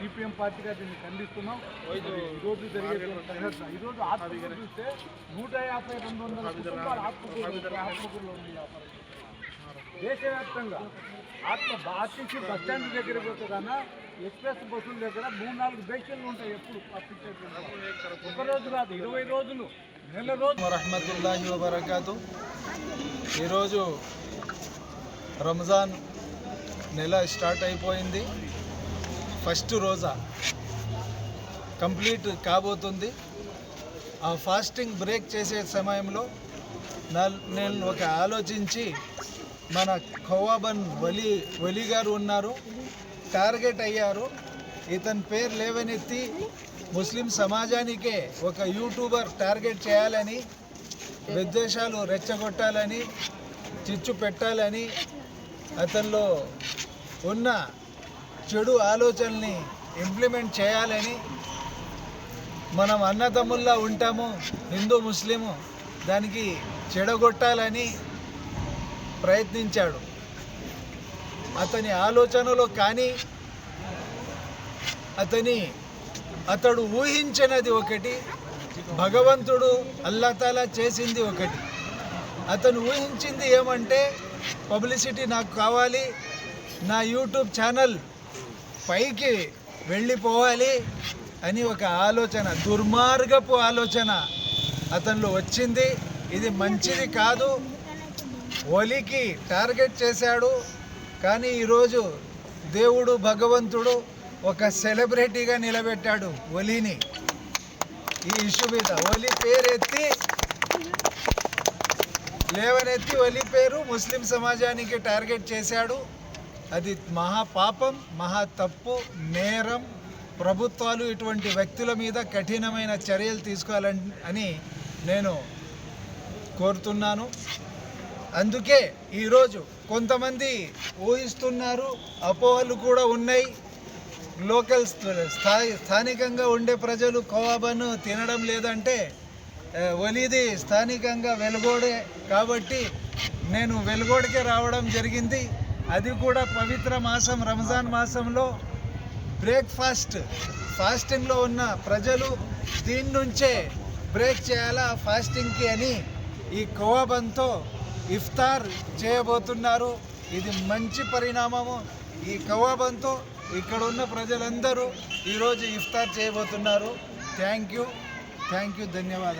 CPM పార్టీగా దీన్ని ఖండిస్తున్నాం. ఈరోజు నిరసన ఈరోజు ఆత్మకూరు చూస్తే నూట యాభై రెండు వందల కుటుంబాలు ఆత్మకూరు ఆత్మకూరులో పరిస్థితి. దేశవ్యాప్తంగా ఆత్మ ఆర్టీసీ బస్ స్టాండ్ దగ్గర పోతే కన్నా ఎక్స్ప్రెస్ బస్సుల దగ్గర మూడు నాలుగు బేషన్లు ఉంటాయి ఎప్పుడు ఒక రోజు కాదు ఇరవై రోజులు నెల రోజులు. వరహమతుల్లాహి వబర్కాతు. ఈరోజు రంజాన్ నెల స్టార్ట్ అయిపోయింది. ఫస్ట్ రోజా కంప్లీట్ కాబోతుంది. ఆ ఫాస్టింగ్ బ్రేక్ చేసే సమయంలో నేను ఒక ఆలోచించి మన ఖవాబన్ వలి వలి గారు ఉన్నారు. టార్గెట్ అయ్యారు. ఇతని పేరు లేవనెత్తి ముస్లిం సమాజానికే ఒక యూట్యూబర్ టార్గెట్ చేయాలని విద్వేషాలు రెచ్చగొట్టాలని చిచ్చు పెట్టాలని అతనిలో ఉన్న చెడు ఆలోచనల్ని ఇంప్లిమెంట్ చేయాలని మనం అన్నదమ్ముల్లా ఉంటాము హిందూ ముస్లిము దానికి చెడగొట్టాలని ప్రయత్నించాడు. అతని ఆలోచనలో కానీ అతని అతడు ఊహించినది ఒకటి భగవంతుడు అల్లాతాలా చేసింది ఒకటి. అతను ఊహించింది ఏమంటే పబ్లిసిటీ నాకు కావాలి నా యూట్యూబ్ ఛానల్ పైకి వెళ్ళిపోవాలి అని ఒక ఆలోచన దుర్మార్గపు ఆలోచన అతనిలో వచ్చింది. ఇది మంచిది కాదు. ఒలికి టార్గెట్ చేశాడు. కానీ ఈరోజు దేవుడు భగవంతుడు ఒక సెలబ్రిటీగా నిలబెట్టాడు ఒలిని. ఈ ఇష్యూ మీద ఒలి పేరెత్తి లేవనెత్తి ఒలి పేరు ముస్లిం సమాజానికి టార్గెట్ చేశాడు. అది మహా పాపం మహా తప్పు నేరం ప్రభుత్వాలు ఇటువంటి వ్యక్తుల మీద కఠినమైన చర్యలు తీసుకోవాలని అని నేను కోరుతున్నాను. అందుకే ఈరోజు కొంతమంది ఊహిస్తున్నారు అపోహలు కూడా ఉన్నాయి. లోకల్ స్థాయి స్థానికంగా ఉండే ప్రజలు కోవాబను తినడం లేదంటే ఒలిది స్థానికంగా వెలుగోడే కాబట్టి నేను వెలుగోడికే రావడం జరిగింది. అది కూడా పవిత్ర మాసం రంజాన్ మాసంలో. బ్రేక్ఫాస్ట్ ఫాస్టింగ్లో ఉన్న ప్రజలు దీని నుంచే బ్రేక్ చేయాలా ఫాస్టింగ్కి అని ఈ కోవాబంతో ఇఫ్తార్ చేయబోతున్నారు. ఇది మంచి పరిణామము. ఈ కవాబంతో ఇక్కడ ఉన్న ప్రజలందరూ ఈరోజు ఇఫ్తార్ చేయబోతున్నారు. Thank you. Thank you. ధన్యవాదాలు.